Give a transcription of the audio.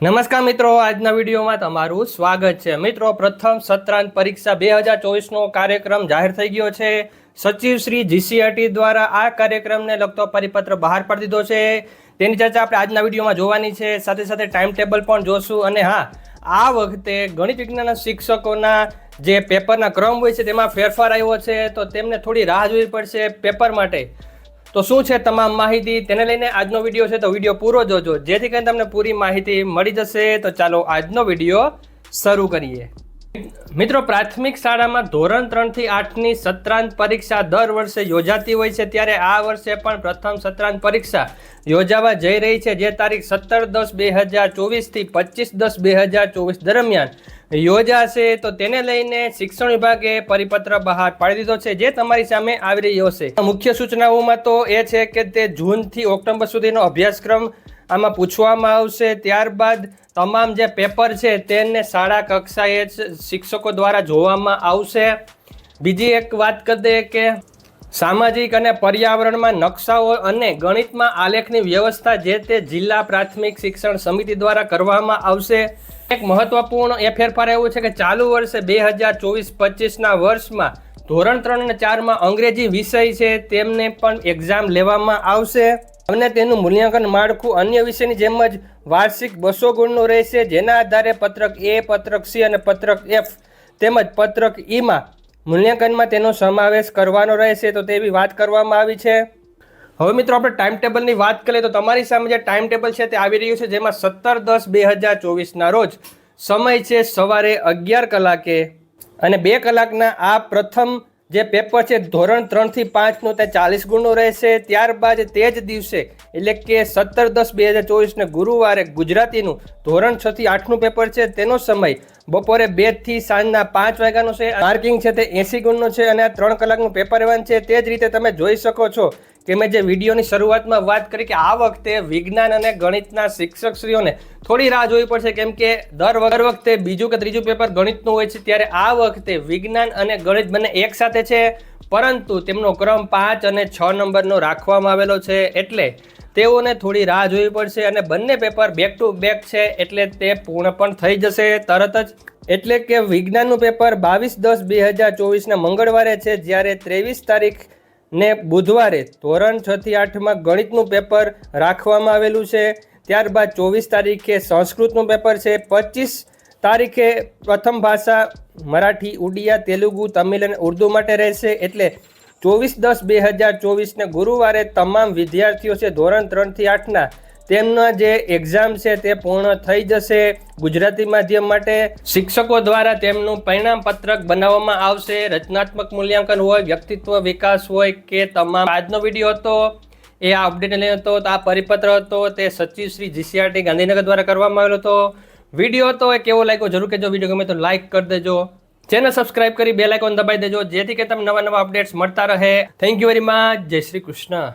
નમસ્કાર મિત્રો, આજના વિડીયોમાં તમારું સ્વાગત છે. મિત્રો, પ્રથમ સત્રાંત પરીક્ષા બે હજાર ચોવીસનો કાર્યક્રમ જાહેર થઈ ગયો છે. સચિવ શ્રી જીસીઆરટી દ્વારા આ કાર્યક્રમને લગતો પરિપત્ર બહાર પાડી દીધો છે. તેની ચર્ચા આપણે આજના વિડીયોમાં જોવાની છે. સાથે સાથે ટાઈમ ટેબલ પણ જોશું. અને હા, આ વખતે ગણિત વિજ્ઞાનના શિક્ષકોના જે પેપરના ક્રમ હોય છે, તેમાં ફેરફાર આવ્યો છે. તો તેમને થોડી રાહ જોવી પડશે પેપર માટે. તો શું છે તમામ માહિતી? તેને લઈને આજનો વીડિયો છે તો વીડિયો પૂરો જોજો. જેથી કરીને તમને પૂરી માહિતી મળી જશે. તો ચાલો આજનો વીડિયો શરૂ કરીએ. મિત્રો, પ્રાથમિક શાળામાં ધોરણ ત્રણથી આઠની સત્રાંત પરીક્ષા દર વર્ષે યોજાતી હોય છે. ત્યારે આ વર્ષે પણ પ્રથમ સત્રાંત પરીક્ષા યોજાવા જઈ રહી છે. જે તારીખ સત્તર દસ બે હજાર ચોવીસથી પચીસ દસ બે હજાર ચોવીસ દરમિયાન યોજાશે તો તેને લઈને શિક્ષણ વિભાગે પરિપત્ર બહાર પાડી દીધો છે, જે તમારી સામે આવી રહ્યો છે. મુખ્ય સૂચનાઓમાં તો એ છે કે તે જૂનથી ઓક્ટોબર સુધીનો અભ્યાસક્રમ આમાં પૂછવામાં આવશે. ત્યારબાદ તમામ જે પેપર છે તેને શાળા કક્ષાએ શિક્ષકો દ્વારા જોવામાં આવશે. બીજી એક વાત કરી દઈએ કે સામાજિક અને પર્યાવરણમાં નકશાઓ અને ગણિતમાં આલેખની વ્યવસ્થા જે તે જિલ્લા પ્રાથમિક શિક્ષણ સમિતિ દ્વારા કરવામાં આવશે. એક મહત્વપૂર્ણ એ ફેરફાર એવું છે કે ચાલુ વર્ષે બે હજાર ચોવીસ પચીસના વર્ષમાં ધોરણ ત્રણ અને ચારમાં અંગ્રેજી વિષય છે તેમને પણ એક્ઝામ લેવામાં આવશે. અને તેનું મૂલ્યાંકન માળખું અન્ય વિષયની જેમ જ વાર્ષિક બસો ગુણનું રહેશે. જેના આધારે પત્રક એ, પત્રક સી અને પત્રક એફ તેમજ પત્રક ઈમાં મૂલ્યાંકનમાં તેનો સમાવેશ કરવાનો રહેશે, તો તેવી વાત કરવામાં આવી છે. હવે મિત્રો, આપણે ટાઈમ ટેબલની વાત કરીએ, તો તમારી સામે જે ટાઈમ ટેબલ છે તે આવી રહ્યું છે, જેમાં સત્તર દસ બે હજાર ચોવીસના રોજ સમય છે સવારે અગિયાર કલાકે અને બે કલાકના આ પ્રથમ જે પેપર છે, ધોરણ ત્રણથી પાંચનું તે ચાલીસ ગુણનું રહેશે. ત્યારબાદ તે જ દિવસે, એટલે કે સત્તર દસ બે હજાર ચોવીસને ગુરુવારે ગુજરાતીનું ધોરણ છથી આઠનું પેપર છે, તેનો સમય બપોરે બેથી સાંજના પાંચ વાગ્યાનો છે. માર્કિંગ છે તે એસી ગુણનું છે અને આ ત્રણ કલાકનું પેપર વન છે. તે જ રીતે તમે જોઈ શકો છો કે મેં જે વિડીયોની શરૂઆતમાં વાત કરી કે આ વખતે વિજ્ઞાન અને ગણિતના શિક્ષકશ્રીઓને થોડી રાહ જોવી પડશે. કેમ કે દર દર વખતે બીજું કે ત્રીજું પેપર ગણિતનું હોય છે, ત્યારે આ વખતે વિજ્ઞાન અને ગણિત બંને એક સાથે છે. પરંતુ તેમનો ક્રમ પાંચ અને છ નંબરનો રાખવામાં આવેલો છે એટલે તેઓને થોડી રાહ જોવી પડશે અને બંને પેપર બેક ટુ બેક છે એટલે તે પૂર્ણ પણ થઈ જશે તરત જ. એટલે કે વિજ્ઞાનનું પેપર બાવીસ દસ બે હજાર ચોવીસના મંગળવારે છે જ્યારે ત્રેવીસ તારીખ ને બુધવારે ધોરણ છ થી આઠમાં ગણિતનું પેપર રાખવામાં આવેલું છે. ત્યારબાદ ચોવીસ તારીખે સંસ્કૃતનું પેપર છે. પચીસ તારીખે પ્રથમ ભાષા મરાઠી, ઉડિયા, તેલુગુ, તમિલ અને ઉર્દુ માટે રહેશે એટલે ચોવીસ દસ બે હજાર ચોવીસને ગુરુવારે તમામ વિદ્યાર્થીઓ છે ધોરણ ત્રણથી આઠના તેમના જે એક્ઝામ છે તે પૂર્ણ થઈ જશે ગુજરાતી માધ્યમ માટે. શિક્ષકો દ્વારા તેમનું પરિણામ પત્રક બનાવવામાં આવશે, રચનાત્મક મૂલ્યાંકન હોય, વ્યક્તિત્વ વિકાસ હોય કે તમામ. આજનો વીડિયો હતો, એ આ અપડેટ લઈ હતો આ પરિપત્ર હતો, તે સચિવ શ્રી જીસીઆરટી ગાંધીનગર દ્વારા કરવામાં આવેલો હતો. વીડિયો હતો એ કેવો લાગ્યો જરૂર કહેજો. વીડિયો ગમે તો લાઈક કરી દેજો. ચેનલ સબસ્ક્રાઇબ કરી બે લાઇકોન દબાઈ દેજો, જેથી કે તમને નવા નવા અપડેટ્સ મળતા રહે. થેન્ક યુ વેરી મચ જય શ્રી કૃષ્ણ.